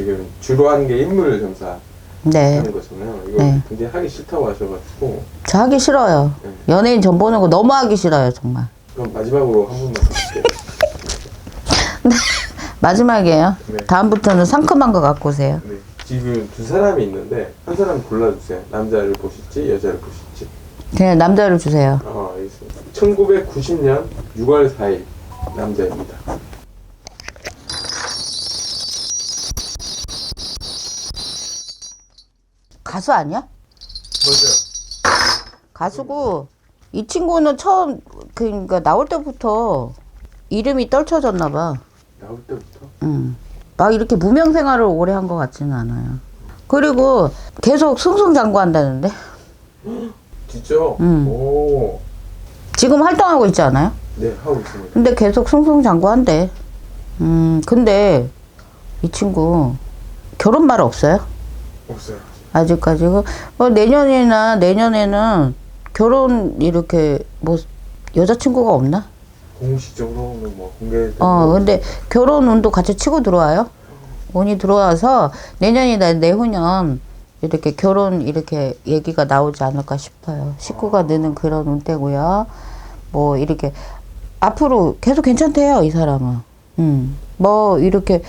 지금 주로 하는 게 인물 점사 네. 하는 거잖아요. 이거 네. 굉장히 하기 싫다고 하셔가지고 저 하기 싫어요. 네. 연예인 전 보는 거 너무 하기 싫어요, 정말. 그럼 마지막으로 한 분만 더 드릴게요. 마지막이에요. 네. 다음부터는 상큼한 거 갖고 오세요. 네. 지금 두 사람이 있는데 한 사람 골라주세요. 남자를 보실지 여자를 보실지. 그냥 남자를 주세요. 어, 알겠습니다. 1990년 6월 4일 남자입니다. 가수 아니야? 맞아요. 가수고 이 친구는 처음 그러니까 나올 때부터 이름이 떨쳐졌나 봐. 나올 때부터 음. 막 이렇게 무명 생활을 오래 한 것 같지는 않아요. 그리고 계속 승승장구한다는데 진짜? 음. 오, 지금 활동하고 있지 않아요? 네 하고 있습니다. 근데 계속 승승장구한대. 음 근데 이 친구 결혼 말 없어요? 없어요. 아직까지 그 어, 내년이나 내년에는 결혼 이렇게 뭐 여자친구가 없나? 공식적으로는 뭐 공개. 어 근데 결혼 운도 같이 치고 들어와요. 운이 들어와서 내년이나 내후년 이렇게 결혼 이렇게 얘기가 나오지 않을까 싶어요. 식구가 느는 그런 운때고요. 뭐 이렇게 앞으로 계속 괜찮대요 이 사람은. 음. 뭐 이렇게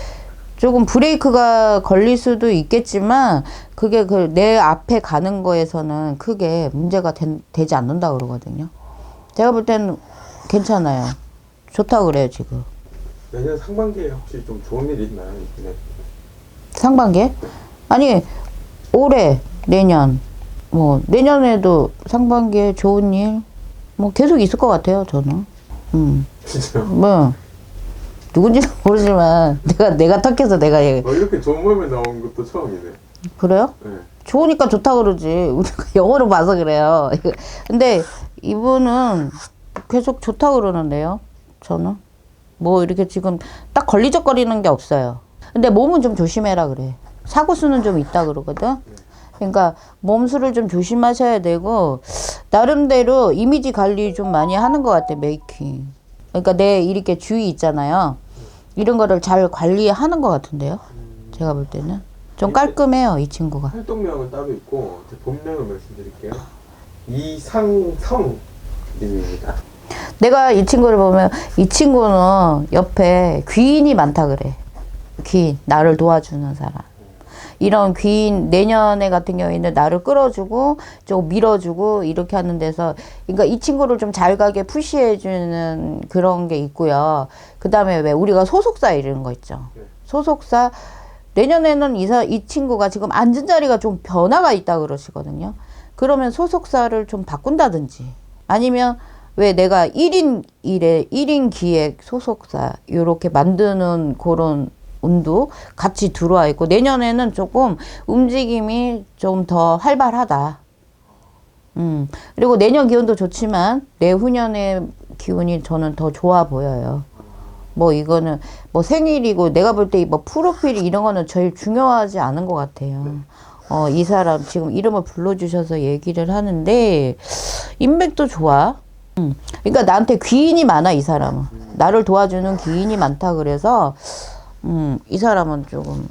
조금 브레이크가 걸릴 수도 있겠지만 그게 그 내 앞에 가는 거에서는 크게 문제가 된- 되지 않는다 그러거든요. 제가 볼 때는 괜찮아요. 좋다 그래요 지금. 내년 상반기에 혹시 좀 좋은 일 있나요? 이번에? 상반기에? 아니 올해 내년 뭐 내년에도 상반기에 좋은 일 뭐 계속 있을 것 같아요 저는. 음. 진짜요? 뭐 누군지는 모르지만 내가 내가 탁해서 내가 얘 어, 이렇게 좋은 몸에 나온 것도 처음이네. 그래요? 네. 좋으니까 좋다 그러지. 우리가 영어로 봐서 그래요. 근데 이분은 계속 좋다 그러는데요. 저는 뭐 이렇게 지금 딱 걸리적거리는 게 없어요. 근데 몸은 좀 조심해라 그래. 사고 수는 좀 있다 그러거든. 그러니까 몸수를 좀 조심하셔야 되고 나름대로 이미지 관리 좀 많이 하는 것 같아 메이킹. 그러니까 내 이렇게 주위 있잖아요. 이런 거를 잘 관리하는 것 같은데요. 제가 볼 때는 좀 깔끔해요 이 친구가. 활동명은 따로 있고 제 본명을 말씀드릴게요. 이상성 님입니다. 내가 이 친구를 보면 이 친구는 옆에 귀인이 많다 그래. 귀인 나를 도와주는 사람. 이런 귀인 내년에 같은 경우에는 나를 끌어주고 좀 밀어주고 이렇게 하는 데서 그러니까 이 친구를 좀 잘 가게 푸시해주는 그런 게 있고요. 그 다음에 왜 우리가 소속사 이런 거 있죠. 네. 소속사 내년에는 이사 이 친구가 지금 앉은 자리가 좀 변화가 있다 그러시거든요. 그러면 소속사를 좀 바꾼다든지 아니면 왜 내가 1인 일에 1인 기획 소속사 요렇게 만드는 그런 운도 같이 들어와 있고 내년에는 조금 움직임이 좀 더 활발하다. 음. 그리고 내년 기운도 좋지만 내후년의 기운이 저는 더 좋아 보여요. 뭐 이거는 뭐 생일이고 내가 볼 때 뭐 프로필 이런 거는 제일 중요하지 않은 것 같아요. 어, 이 사람 지금 이름을 불러주셔서 얘기를 하는데 인맥도 좋아. 음. 그러니까 나한테 귀인이 많아 이 사람은. 나를 도와주는 귀인이 많다 그래서 음, 이 사람은 조금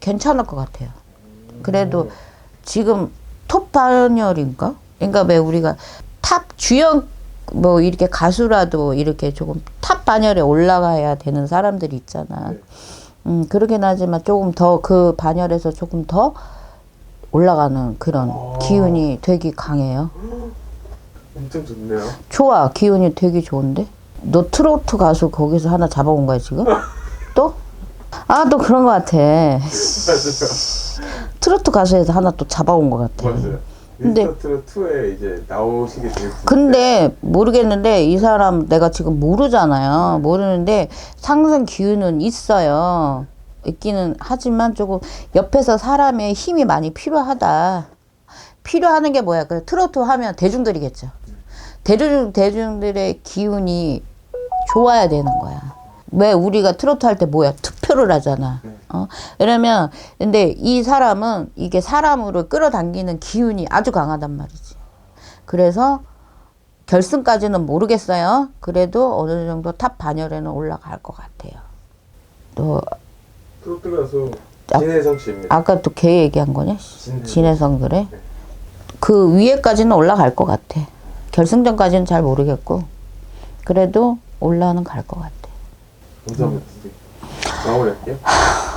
괜찮을 것 같아요. 그래도 지금 톱 반열인가? 그러니까 왜 우리가 탑 주연 뭐 이렇게 가수라도 이렇게 조금 탑 반열에 올라가야 되는 사람들이 있잖아. 네. 음, 그러긴 하지만 조금 더 그 반열에서 조금 더 올라가는 그런 어. 기운이 되게 강해요. 엄청 좋네요. 좋아. 기운이 되게 좋은데? 너 트로트 가수 거기서 하나 잡아온 거야, 지금? 또? 아, 또 그런 거 같아. 트로트 가수에서 하나 또 잡아온 것 같아. 맞아요. 근데- 트롯 2에 이제 나오시게 되겠습니다. 근데 모르겠는데 이 사람 내가 지금 모르잖아요. 모르는데 상승 기운은 있어요. 있기는 하지만 조금 옆에서 사람의 힘이 많이 필요하다. 필요하는 게 뭐야? 그 트로트 하면 대중들이겠죠. 대중 대중들의 기운이 좋아야 되는 거야. 왜 우리가 트로트 할 때 뭐야? 투표를 하잖아. 어? 이러면 근데 이 사람은 이게 사람으로 끌어당기는 기운이 아주 강하단 말이지. 그래서 결승까지는 모르겠어요. 그래도 어느 정도 탑 반열에는 올라갈 것 같아요. 또 트로트 가수 진혜성 씨입니다. 아까 또 걔 얘기한 거냐? 진해성 그래? 네. 그 위에까지는 올라갈 것 같아. 결승전까지는 잘 모르겠고 그래도 올라는 갈 것 같아. 감사합니다. 선생님. 마무리할게요.